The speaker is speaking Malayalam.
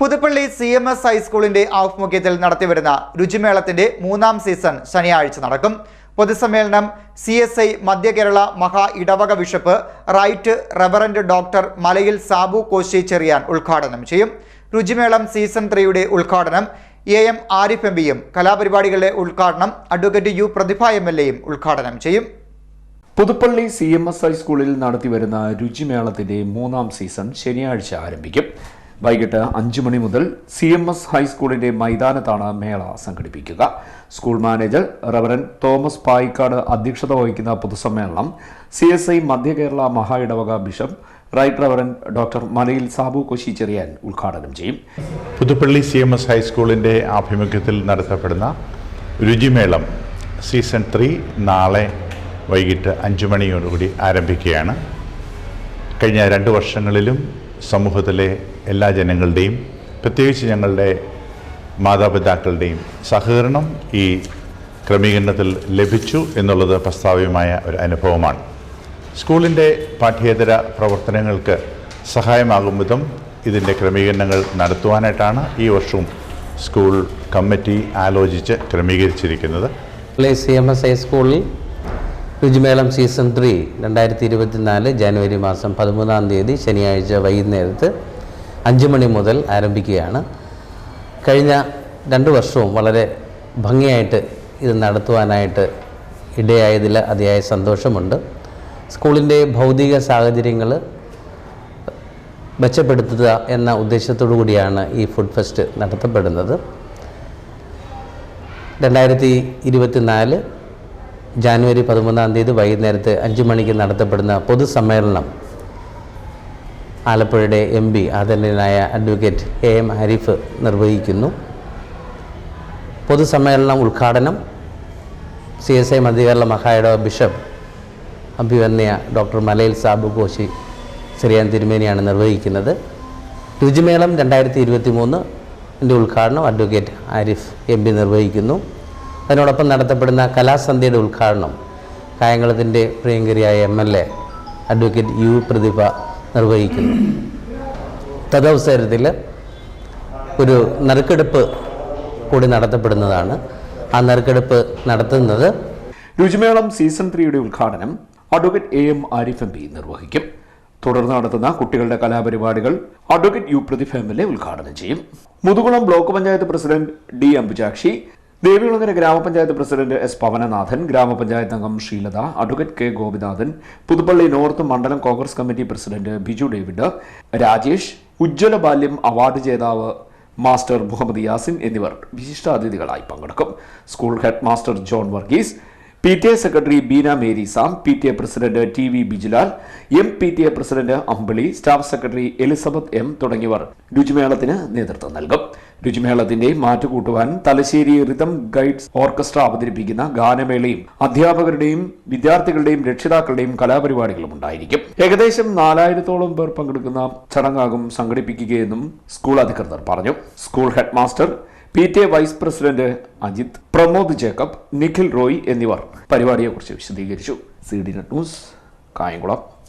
പുതുപ്പള്ളി സി എം എസ് ഹൈസ്കൂളിന്റെ ആഭിമുഖ്യത്തിൽ നടത്തിവരുന്ന രുചിമേളത്തിന്റെ മൂന്നാം സീസൺ ശനിയാഴ്ച നടക്കും. പൊതുസമ്മേളനം സി എസ് ഐ മധ്യ കേരള മഹാ ഇടവക bishop right Reverend doctor Malayil Sabu Koshy Cherian ഉദ്ഘാടനം ചെയ്യും. രുചിമേളം സീസൺ ത്രീയുടെ ഉദ്ഘാടനം എ എം ആരിഫ് എം പിയും കലാപരിപാടികളുടെ ഉദ്ഘാടനം advocate U Prathibha M L എയും ഉദ്ഘാടനം ചെയ്യും. പുതുപ്പള്ളി സി എം എസ് ഹൈസ്കൂളിൽ നടത്തിവരുന്ന രുചിമേളത്തിന്റെ മൂന്നാം സീസൺ ശനിയാഴ്ച ആരംഭിക്കും. വൈകിട്ട് അഞ്ചു മണി മുതൽ സി എം എസ് ഹൈസ്കൂളിന്റെ മൈതാനത്താണ് മേള സംഘടിപ്പിക്കുക. School manager reverend Thomas Payikkad അധ്യക്ഷത വഹിക്കുന്ന പൊതുസമ്മേളനം സി എസ് ഐ മധ്യ കേരള മഹാ ഇടവക bishop right reverend doctor Malayil Sabu Koshy Cherian ഉദ്ഘാടനം ചെയ്യും. പുതുപ്പള്ളി സി എം എസ് ഹൈസ്കൂളിന്റെ ആഭിമുഖ്യത്തിൽ നടത്തപ്പെടുന്ന രുചിമേളം സീസൺ ത്രീ നാളെ വൈകിട്ട് അഞ്ചു മണിയോടുകൂടി ആരംഭിക്കുകയാണ്. കഴിഞ്ഞ രണ്ട് വർഷങ്ങളിലും സമൂഹത്തിലെ എല്ലാ ജനങ്ങളുടെയും പ്രത്യേകിച്ച് ഞങ്ങളുടെ മാതാപിതാക്കളുടെയും സഹകരണം ഈ ക്രമീകരണത്തിൽ ലഭിച്ചു എന്നുള്ളത് പ്രസ്താവ്യമായ ഒരു അനുഭവമാണ്. സ്കൂളിന്റെ പാഠ്യേതര പ്രവർത്തനങ്ങൾക്ക് സഹായമാകും വിധം ഇതിന്റെ ക്രമീകരണങ്ങൾ നടത്തുവാനായിട്ടാണ് ഈ വർഷവും സ്കൂൾ കമ്മിറ്റി ആലോചിച്ച് ക്രമീകരിച്ചിരിക്കുന്നത്. സി എം എസ് ഹൈസ്കൂളിൽ രുചിമേളം സീസൺ ത്രീ രണ്ടായിരത്തി ഇരുപത്തിനാല് ജനുവരി മാസം പതിമൂന്നാം തീയതി ശനിയാഴ്ച വൈകുന്നേരത്ത് അഞ്ച് മണി മുതൽ ആരംഭിക്കുകയാണ്. കഴിഞ്ഞ രണ്ട് വർഷവും വളരെ ഭംഗിയായിട്ട് ഇത് നടത്തുവാനായിട്ട് ഇടയായതിൽ അതിയായ സന്തോഷമുണ്ട്. സ്കൂളിന്റെ ഭൗതിക സാഹചര്യങ്ങൾ മെച്ചപ്പെടുത്തുക എന്ന ഉദ്ദേശത്തോടു കൂടിയാണ് ഈ ഫുഡ് ഫെസ്റ്റ് നടത്തപ്പെടുന്നത്. രണ്ടായിരത്തി ഇരുപത്തിനാല് ജാനുവരി പതിമൂന്നാം തീയതി വൈകുന്നേരത്ത് അഞ്ച് മണിക്ക് നടത്തപ്പെടുന്ന പൊതുസമ്മേളനം ആലപ്പുഴയുടെ എം പി ആദരണീയനായ അഡ്വക്കേറ്റ് എ എം ഹരീഫ് നിർവഹിക്കുന്നു. പൊതുസമ്മേളനം ഉദ്ഘാടനം സി എസ് ഐ മധ്യകേരള മഹായുടെ ബിഷപ്പ് അഭിവന്യ ഡോക്ടർ മലയിൽ സാബു കോശി ശ്രീയാൻ തിരുമേനിയാണ് നിർവഹിക്കുന്നത്. രുചിമേളം രണ്ടായിരത്തി ഇരുപത്തി മൂന്ന് എന്റെ ഉദ്ഘാടനം അഡ്വക്കേറ്റ് ആരിഫ് എം പി നിർവഹിക്കുന്നു. അതിനോടൊപ്പം നടത്തപ്പെടുന്ന കലാസന്ധ്യയുടെ ഉദ്ഘാടനം കായംകുളത്തിന്റെ പ്രിയങ്കരിയായ M L A advocate U Prathibha നിർവഹിക്കുന്നു. തദവസരത്തിൽ ഒരു നറുക്കെടുപ്പ് കൂടി നടത്തപ്പെടുന്നതാണ്. ആ നറുക്കെടുപ്പ് നടത്തുന്നത് രുചിമേളം സീസൺ ത്രീയുടെ ഉദ്ഘാടനം advocate A M Arif M P നിർവഹിക്കും. തുടർന്ന് നടത്തുന്ന കുട്ടികളുടെ കലാപരിപാടികൾ advocate U Prathibha M L A ഉദ്ഘാടനം ചെയ്യും. Muthukulam block panchayat president D Ambujakshi Devikulangara ഗ്രാമപഞ്ചായത്ത് പ്രസിഡന്റ് എസ് പവനനാഥൻ ഗ്രാമപഞ്ചായത്ത് അംഗം Sreelatha advocate K Gopinathan Puthuppally north മണ്ഡലം Congress committee president Biju David Rajesh Ujjwala Balyam award ജേതാവ് മാസ്റ്റർ മുഹമ്മദ് യാസിൻ എന്നിവർ വിശിഷ്ടാതിഥികളായി പങ്കെടുക്കും. School head master John Varghese P T A secretary Beena Mary Sam P T A president T V Bijulal M P T A president Ambili staff secretary Elizabeth M തുടങ്ങിയവർ രുചിമേളത്തിന് നേതൃത്വം നൽകും. രുചിമേളത്തിന്റെ മാറ്റുകൂട്ടുവാൻ തലശ്ശേരി റിതം ഗൈഡ്സ് ഓർക്കസ്ട്ര അവതരിപ്പിക്കുന്ന ഗാനമേളയും അധ്യാപകരുടെയും വിദ്യാർത്ഥികളുടെയും രക്ഷിതാക്കളുടെയും കലാപരിപാടികളും ഉണ്ടായിരിക്കും. ഏകദേശം നാലായിരത്തോളം പേർ പങ്കെടുക്കുന്ന ചടങ്ങാകും സംഘടിപ്പിക്കുകയെന്നും സ്കൂൾ അധികൃതർ പറഞ്ഞു. School head master P T A vice president Ajith Pramod Jacob Nikhil Roy എന്നിവർ പരിപാടിയെക്കുറിച്ച് വിശദീകരിച്ചു. C D net news Kayamkulam.